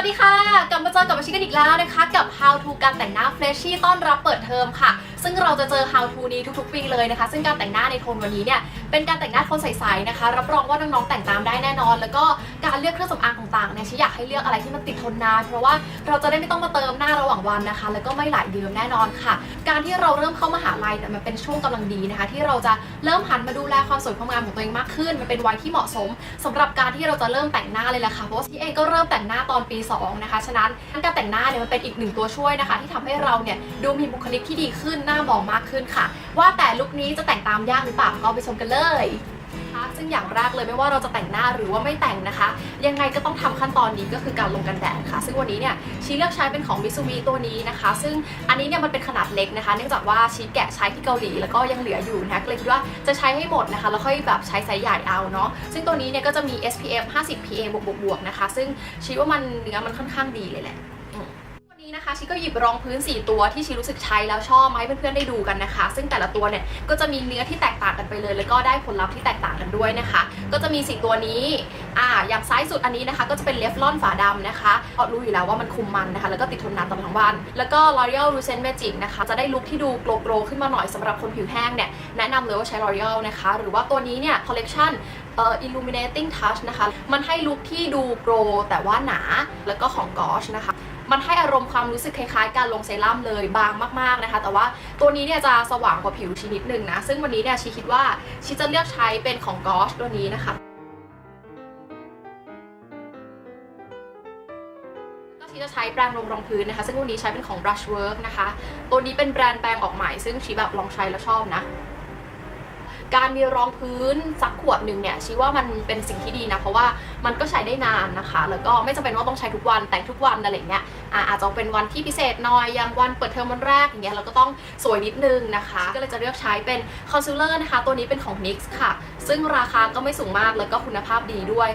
วัสดีค่ะ กลับมาเจอกับมาชิกันอีกแล้วนะคะ กับ How to การแต่งหน้า Freshie ต้อนรับเปิดเทอมค่ะ ซึ่งเราจะเจอ How to นี้ทุกๆปีเลยนะคะ ซึ่งการแต่งหน้าในโทนวันนี้เนี่ย เป็นการแต่งหน้าโทนใสๆนะคะ รับรองว่าน้องๆแต่งตามได้แน่นอน แล้วก็การเลือกเครื่องสำอางต่างๆเนี่ยชิอยากให้เลือกอะไรที่มันติดทนนานเพราะว่าเราจะได้ไม่ต้องมาเติมหน้าระหว่างวันนะคะ แล้วก็ไม่หลายเดือนแน่นอนค่ะ การที่เราเริ่มเข้ามหาลัยเนี่ยมันเป็นช่วงกำลังดีนะคะ ที่เราจะเริ่มหันมาดูแลความสวยความงามของตัวเองมากขึ้น มันเป็นวัยที่เหมาะสมสำหรับการที่เราจะเริ่มแต่งหน้าเลยแหละค่ะเพราะที่เองก็เริ่มแต่งหน้าตอนปี2นะคะฉะนั้นการแต่งหน้าเนี่ยมันเป็นอีกหนึ่งตัวช่วยนะคะ ที่ทำให้เราเนี่ยดูมีบุคลิกที่ดีขึ้นหน้ามองมากขึ้นค่ะ ว่าแต่ลุคนี้จะแต่งตามยากหรือเปล่าก็ไปชมกันเลยนะคะซึ่งอย่างแรกเลยไม่ว่าเราจะแต่งหน้าหรือว่าไม่แต่งนะคะ ยังไงก็ต้องทำขั้นตอนนี้ก็คือการลงกันแดดค่ะ ซึ่งวันนี้เนี่ยชีเลือกใช้เป็นของมิซูบิตัวนี้นะคะ ซึ่งอันนี้เนี่ยมันเป็นขนาดเล็กนะคะ เนื่องจากว่าชีแกะใช้ที่เกาหลีแล้วก็ยังเหลืออยู่นะคะก็เลยคิดว่าจะใช้ให้หมดนะคะแล้วค่อยแบบใช้ไซส์ใหญ่เอาเนาะซึ่งตัวนี้เนี่ยก็จะมี SPF 50 PA บวกบวกๆนะคะ ซึ่งชีว่ามันเนื้อมันค่อนข้างดีเลยแหละ นี้นะคะชีก็หยิบรองพื้น 4 ตัวที่ชีรู้สึกใช้แล้วชอบมาให้เพื่อนๆได้ดูกันนะคะ ซึ่งแต่ละตัวเนี่ยก็จะมีเนื้อที่แตกต่างกันไปเลย แล้วก็ได้ผลลัพธ์ที่แตกต่างกันด้วยนะคะ ก็จะมี 4 ตัวนี้อ่าอย่างซ้ายสุดอันนี้นะคะ ก็จะเป็นเลฟลอนฝาดำนะคะก็รู้อยู่แล้วว่ามันคุมมันนะคะ แล้วก็ติดทนนานตลอดทั้งวัน แล้วก็ L'Oreal Lucent Magic นะคะจะได้ลุคที่ดูโกลโกลขึ้นมาหน่อยสำหรับคนผิวแห้งเนี่ยแนะนำเลยว่าใช้ L'Oreal นะคะหรือว่าตัวนี้เนี่ย collection เอ่อ illuminating touch นะคะ มันให้ลุคที่ดูโกลแต่ว่าหนา แล้วก็ของ Gosh นะคะ มันให้อารมณ์ความรู้สึกคล้ายๆ การลงเซรั่มเลยบางมากๆนะคะ แต่ว่าตัวนี้เนี่ยจะสว่างกว่าผิวชีนิดหนึ่งนะ ซึ่งวันนี้เนี่ยชีคิดว่าชีจะเลือกใช้เป็นของ Gosh ตัวนี้นะคะก็ชีจะใช้แปรงลงรองพื้นนะคะ ซึ่งวันนี้ใช้เป็นของ Brushwork นะคะ ตัวนี้เป็นแบรนด์แปรงออกใหม่ ซึ่งชีแบบลองใช้แล้วชอบนะ การมีรองพื้นสักขวดหนึ่งเนี่ยชีว่ามันเป็นสิ่งที่ดีนะ เพราะว่ามันก็ใช้ได้นานนะคะ แล้วก็ไม่จำเป็นว่าต้องใช้ทุกวันแต่งทุกวันอะไรเงี้ยอะอาจจะเป็นวันที่พิเศษหน่อยอย่างวันเปิดเทอมวันแรกอย่างเงี้ยเราก็ต้องสวยนิดนึงนะคะ ก็เลยจะเลือกใช้เป็นคอนซีลเลอร์นะคะ ตัวนี้เป็นของ NYX ค่ะ ซึ่งราคาก็ไม่สูงมากแล้วก็คุณภาพดีด้วย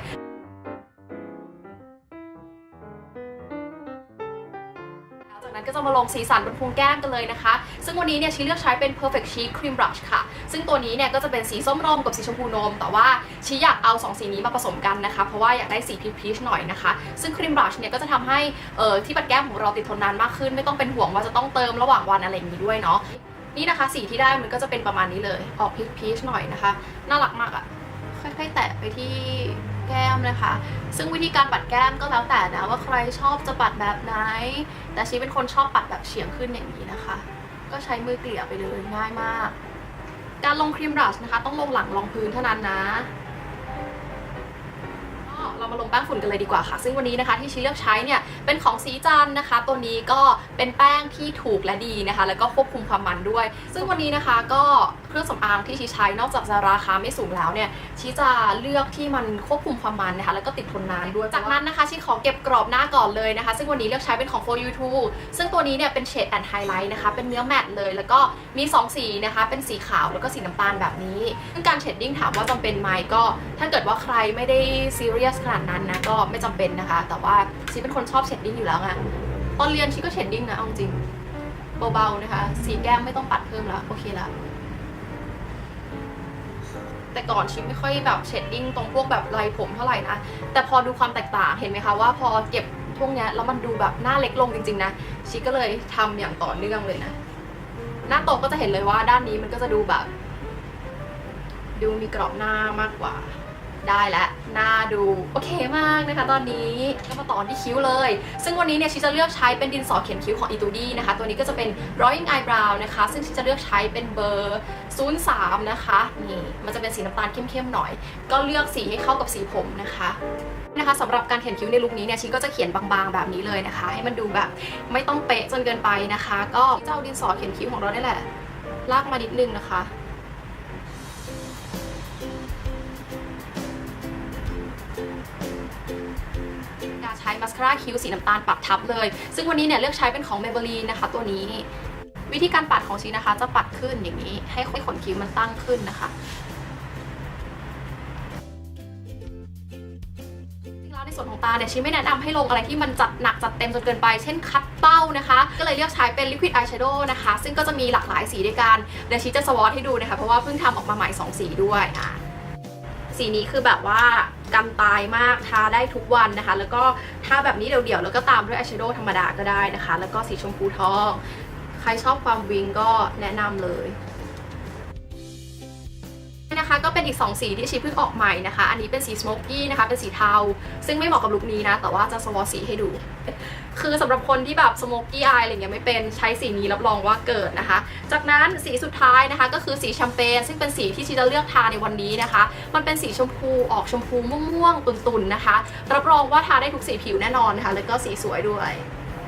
นั้นก็จะมาลงสีสันบนพุงแก้มกันเลยนะคะ ซึ่งวันนี้เนี่ยชีเลือกใช้เป็น perfect chic cream brush ค่ะ ซึ่งตัวนี้เนี่ยก็จะเป็นสีส้มนมกับสีชมพูนม แต่ว่าชีอยากเอา 2 สีนี้มาผสมกันนะคะ เพราะว่าอยากได้สีพีชๆหน่อยนะคะ ซึ่ง cream brush เนี่ยก็จะทำให้เอ่อที่ปัดแก้มของเราติดทนนานมากขึ้น ไม่ต้องเป็นห่วงว่าจะต้องเติมระหว่างวันอะไรอย่างนี้ด้วยเนาะนี่นะคะสีที่ได้มันก็จะเป็นประมาณนี้เลย ออกพีชๆหน่อยนะคะ น่ารักมากอะค่อยๆแตะไปที่ แก้มนะคะ ซึ่งวิธีการปัดแก้มก็แล้วแต่นะว่าใครชอบจะปัดแบบไหน แต่ชีเป็นคนชอบปัดแบบเฉียงขึ้นอย่างนี้นะคะ ก็ใช้มือเกลี่ยไปเลยง่ายมาก การลงครีมบรัชนะคะ ต้องลงหลังรองพื้นเท่านั้นนะ เรามาลงแป้งฝุ่นกันเลยดีกว่าค่ะ ซึ่งวันนี้นะคะที่ชีเลือกใช้เนี่ยเป็นของสีจันนะคะ ตัวนี้ก็เป็นแป้งที่ถูกและดีนะคะ แล้วก็ควบคุมความมันด้วย ซึ่งวันนี้นะคะก็เครื่องสำอางที่ชีใช้นอกจากจะราคาไม่สูงแล้วเนี่ยชีจะเลือกที่มันควบคุมความมันนะคะ แล้วก็ติดทนนานด้วย จากนั้นนะคะชีขอเก็บกรอบหน้าก่อนเลยนะคะ ซึ่งวันนี้เลือกใช้เป็นของ For You Too ซึ่งตัวนี้เนี่ยเป็นเฉดแอนไฮไลท์นะคะ เป็นเนื้อแมตต์เลย แล้วก็มี 2 สีนะคะ เป็นสีขาวแล้วก็สีน้ำตาลแบบนี้ซึ่งการเชดดิ้งถามว่าจำเป็นไหมก็ ถ้าเกิดว่าใครไม่ได้ซีเรียสขนาดนั้นนะก็ไม่จำเป็นนะคะ แต่ว่าชีเป็นคนชอบเชดดิ้งอยู่แล้วไงตอนเรียนชีก็เชดดิ้งนะเอาจริงเบาๆนะคะ สีแก้มไม่ต้องปัดเพิ่มแล้วโอเคละแต่ก่อนชิมไม่ค่อยแบบเชดดิ้งตรงพวกแบบลายผมเท่าไหร่นะ แต่พอดูความแตกต่างเห็นไหมคะว่าพอเก็บพวกเนี้ยแล้วมันดูแบบหน้าเล็กลงจริงๆนะ ชิก็เลยทำอย่างต่อเนื่องเลยนะ หน้าโตก็จะเห็นเลยว่าด้านนี้มันก็จะดูแบบ ดูมีกรอบหน้ามากกว่า ได้แล้วหน้าดูโอเคมากนะคะตอนนี้ก็มาต่อที่คิ้วเลย ซึ่งวันนี้เนี่ยชิจะเลือกใช้เป็นดินสอเขียนคิ้วของอีตูดี้นะคะ ตัวนี้ก็จะเป็น drawing eyebrow นะคะ ซึ่งชิจะเลือกใช้เป็นเบอร์ 03 นะคะนี่มันจะเป็นสีน้ำตาลเข้มๆหน่อย ก็เลือกสีให้เข้ากับสีผมนะคะนะคะสำหรับการเขียนคิ้วในลุคนี้เนี่ยชิก็จะเขียนบางๆแบบนี้เลยนะคะ ให้มันดูแบบไม่ต้องเป๊ะจนเกินไปนะคะ ก็เจ้าดินสอเขียนคิ้วของเราได้แหละลากมานิดนึงนะคะ การใช้มัสคาร่าคิ้วสีน้ำตาลปัดทับเลย ซึ่งวันนี้เนี่ยเลือกใช้เป็นของ Maybelline นะคะ ตัวนี้ วิธีการปัดของชีนะคะ จะปัดขึ้นอย่างนี้ ให้ขนคิ้วมันตั้งขึ้นนะคะจริงๆแล้วในส่วนของตาเนี่ยชีไม่แนะนำให้ลงอะไรที่มันจัดหนักจัดเต็มจนเกินไป เช่นคัดเป้านะคะ ก็เลยเลือกใช้เป็น Liquid Eyeshadow นะคะ ซึ่งก็จะมีหลากหลายสีด้วยกัน เดี๋ยวชีจะสวอตให้ดูนะคะ เพราะว่าเพิ่งทำออกมาใหม่ 2 สีด้วยอะ สีนี้คือแบบว่ากันตายมากทาได้ทุกวันนะคะ แล้วก็ทาแบบนี้เดี่ยวๆแล้วก็ตามด้วยอายแชโดว์ธรรมดาก็ได้นะคะ แล้วก็สีชมพูทอง ใครชอบความวิงก็แนะนำเลย นะคะ ก็เป็นอีก 2 สีที่ชีเพิ่งออกใหม่นะคะ อันนี้เป็นสีสโมกกี้นะคะ เป็นสีเทา ซึ่งไม่เหมาะกับลุคนี้นะ แต่ว่าจะสวอสีให้ดู คือสำหรับคนที่แบบสโมกกี้อายอะไรเงี้ยไม่เป็นใช้สีนี้รับรองว่าเกิดนะคะ จากนั้นสีสุดท้ายนะคะ ก็คือสีแชมเปญซึ่งเป็นสีที่ชีจะเลือกทาในวันนี้นะคะ มันเป็นสีชมพูออกชมพูม่วงๆตุ่นๆนะคะ รับรองว่าทาได้ทุกสีผิวแน่นอนนะคะ แล้วก็สีสวยด้วย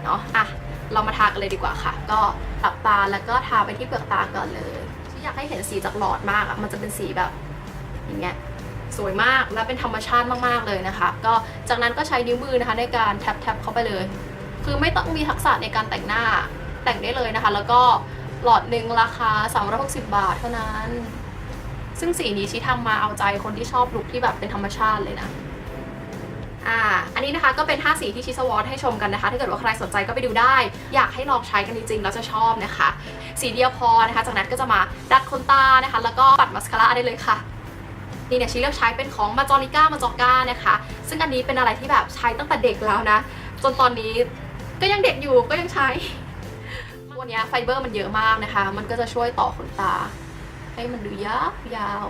เนาะอะเรามาทากันเลยดีกว่าค่ะ ก็หลับตาแล้วก็ทาไปที่เปลือกตาก่อนเลย อยากให้เห็นสีจากหลอดมากอะมันจะเป็นสีแบบอย่างเงี้ยสวยมากและเป็นธรรมชาติมากๆเลยนะคะ ก็จากนั้นก็ใช้นิ้วมือนะคะในการแทบๆเข้าไปเลย คือไม่ต้องมีทักษะในการแต่งหน้าแต่งได้เลยนะคะ แล้วก็หลอดหนึ่งราคา 360 บาทเท่านั้น ซึ่งสีนี้ชี้ทำมาเอาใจคนที่ชอบลุคที่แบบเป็นธรรมชาติเลยนะ อ่าอันนี้นะคะก็เป็น 5 สีที่ชิสวอตให้ชมกันนะคะ ถ้าเกิดว่าใครสนใจก็ไปดูได้ อยากให้ลองใช้กันจริงๆแล้วจะชอบนะคะ สีเดียวพอนะคะ จากนั้นก็จะมาดัดขนตานะคะ แล้วก็ปัดมัสคาร่าได้เลยค่ะนี่เนี่ยชีเลือกใช้เป็นของมาจอริก้ามาจอก้านะคะ ซึ่งอันนี้เป็นอะไรที่แบบใช้ตั้งแต่เด็กแล้วนะ จนตอนนี้ก็ยังเด็กอยู่ก็ยังใช้ตัวเนี้ยไฟเบอร์มันเยอะมากนะคะ มันก็จะช่วยต่อขนตา ให้มันดูยาวยาว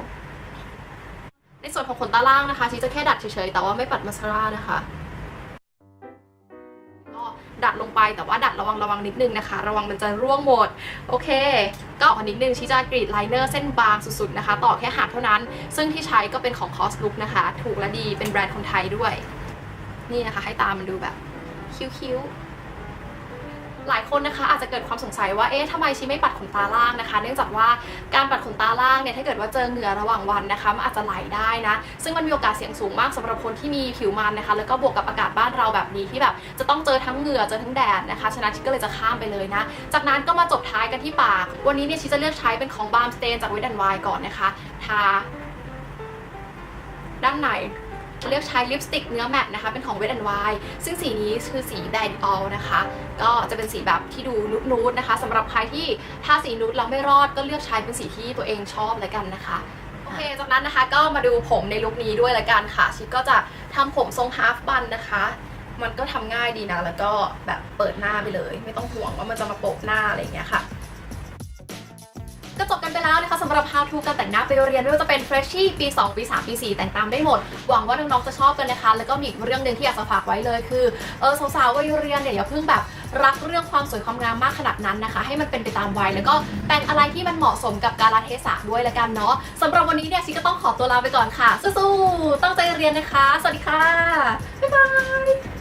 ในส่วนของขนตาล่างนะคะชีจะแค่ดัดเฉยๆแต่ว่าไม่ปัดมาสคาร่านะคะก็ดัดลงไปแต่ว่าดัดระวังระวังนิดนึงนะคะ ระวังมันจะร่วงหมด โอเค ก็ออกนิดนึงชีจะกรีดไลเนอร์เส้นบางสุดๆนะคะ ต่อแค่หางเท่านั้น ซึ่งที่ใช้ก็เป็นของ Cos Look นะคะ ถูกและดีเป็นแบรนด์คนไทยด้วย นี่นะคะให้ตามันดูแบบคิ้วๆ หลายคนนะคะอาจจะเกิดความสงสัยว่าเอ๊ะทำไมชีไม่ปัดขนตาล่างนะคะ เนื่องจากว่าการปัดขนตาล่างเนี่ยถ้าเกิดว่าเจอเหงื่อระหว่างวันนะคะมันอาจจะไหลได้นะซึ่งมันมีโอกาสเสี่ยงสูงมากสำหรับคนที่มีผิวมันนะคะ แล้วก็บวกกับอากาศบ้านเราแบบนี้ที่แบบจะต้องเจอทั้งเหงื่อเจอทั้งแดดนะคะฉะนั้นชิก็เลยจะข้ามไปเลยนะ จากนั้นก็มาจบท้ายกันที่ปาก วันนี้เนี่ยชิจะเลือกใช้เป็นของบาร์มสเตนจากเวดันไวก่อนนะคะทาด้านใน เลือกใช้ลิปสติกเนื้อแมตต์นะคะ เป็นของ Wet n Wild ซึ่งสีนี้คือสี Daddy All นะคะ ก็จะเป็นสีแบบที่ดูนูดๆนะคะสำหรับใครที่ทาสีนูดแล้วไม่รอดก็เลือกใช้เป็นสีที่ตัวเองชอบแล้วกันนะคะโอเค จากนั้นนะคะก็มาดูผมในลุคนี้ด้วยละกันค่ะ ชิคก็จะทำผมทรงฮาฟบันนะคะ มันก็ทำง่ายดีนะ แล้วก็แบบเปิดหน้าไปเลย ไม่ต้องห่วงว่ามันจะมาโปะหน้าอะไรอย่างเงี้ยค่ะ แล้วนะคะสำหรับ How to การแต่งหน้าไปเรียนไม่ว่าจะเป็น Freshie ปี 2 ปี 3 ปี 4 แต่งตามได้หมด หวังว่าน้องๆจะชอบกันนะคะ แล้วก็มีอีกเรื่องหนึ่งที่อยากจะฝากไว้เลยคือเออสาวๆวัยเรียนเนี่ยอย่าเพิ่งแบบรักเรื่องความสวยความงามมากขนาดนั้นนะคะ ให้มันเป็นไปตามวัยแล้วก็แต่งอะไรที่มันเหมาะสมกับกาลเทศะด้วยละกันเนาะสำหรับวันนี้เนี่ยชิก็ต้องขอตัวลาไปก่อนค่ะสู้ๆตั้งใจเรียนนะคะ สวัสดีค่ะบ๊ายบาย